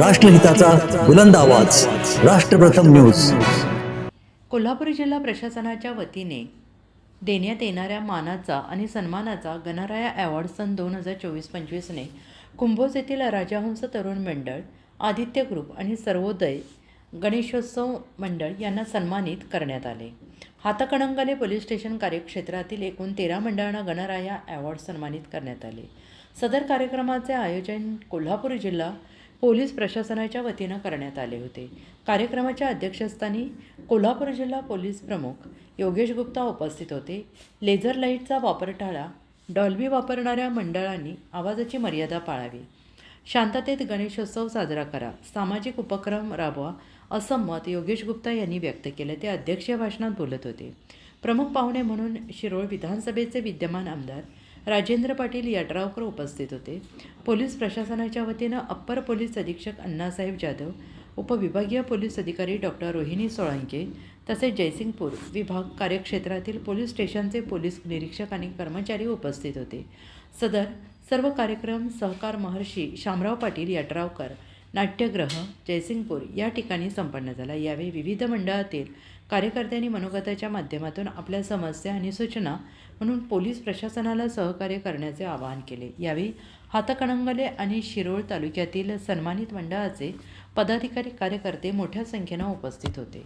राष्ट्रहिताचा बुलंद आवाज. राष्ट्रप्रथम न्यूज. कोल्हापूर जिल्हा प्रशासनाच्या वतीने देण्यात येणाऱ्या मानाचा आणि सन्मानाचा गणराया अवॉर्ड सन दोन हजार चोवीस पंचवीसने कुंभोज येथील राजहंस तरुण मंडळ आदित्य ग्रुप आणि सर्वोदय गणेशोत्सव मंडळ यांना सन्मानित करण्यात आले. हातकणंगले पोलीस स्टेशन कार्यक्षेत्रातील एकूण तेरा मंडळांना गणराया अवॉर्ड सन्मानित करण्यात आले. सदर कार्यक्रमाचे आयोजन कोल्हापूर जिल्हा पोलीस प्रशासनाच्या वतीनं करण्यात आले होते. कार्यक्रमाच्या अध्यक्षस्थानी कोल्हापूर जिल्हा पोलीस प्रमुख योगेश गुप्ता उपस्थित होते. लेझर लाईटचा वापर टाळा डॉल्बी वापरणाऱ्या मंडळांनी आवाजाची मर्यादा पाळावी. शांततेत गणेशोत्सव साजरा करा. सामाजिक उपक्रम राबवा असं मत योगेश गुप्ता यांनी व्यक्त केलं. ते अध्यक्षीय भाषणात बोलत होते. प्रमुख पाहुणे म्हणून शिरोळ विधानसभेचे विद्यमान आमदार राजेंद्र पाटील यड्रावकर उपस्थित होते. पोलीस प्रशासनाच्या वतीनं अप्पर पोलीस अधीक्षक अण्णासाहेब जाधव उपविभागीय पोलीस अधिकारी डॉक्टर रोहिणी सोळंके तसेच जयसिंगपूर विभाग कार्यक्षेत्रातील पोलीस स्टेशनचे पोलीस निरीक्षक आणि कर्मचारी उपस्थित होते. सदर सर्व कार्यक्रम सहकार महर्षी शामराव पाटील यड्रावकर नाट्यग्रह जयसिंगपूर या ठिकाणी संपन्न झाला. यावेळी विविध मंडळातील कार्यकर्त्यांनी मनोगताच्या माध्यमातून आपल्या समस्या आणि सूचना म्हणून पोलीस प्रशासनाला सहकार्य करण्याचे आवाहन केले. यावेळी हातकणंगले आणि शिरोळ तालुक्यातील सन्मानित मंडळाचे पदाधिकारी कार्यकर्ते मोठ्या संख्येनं उपस्थित होते.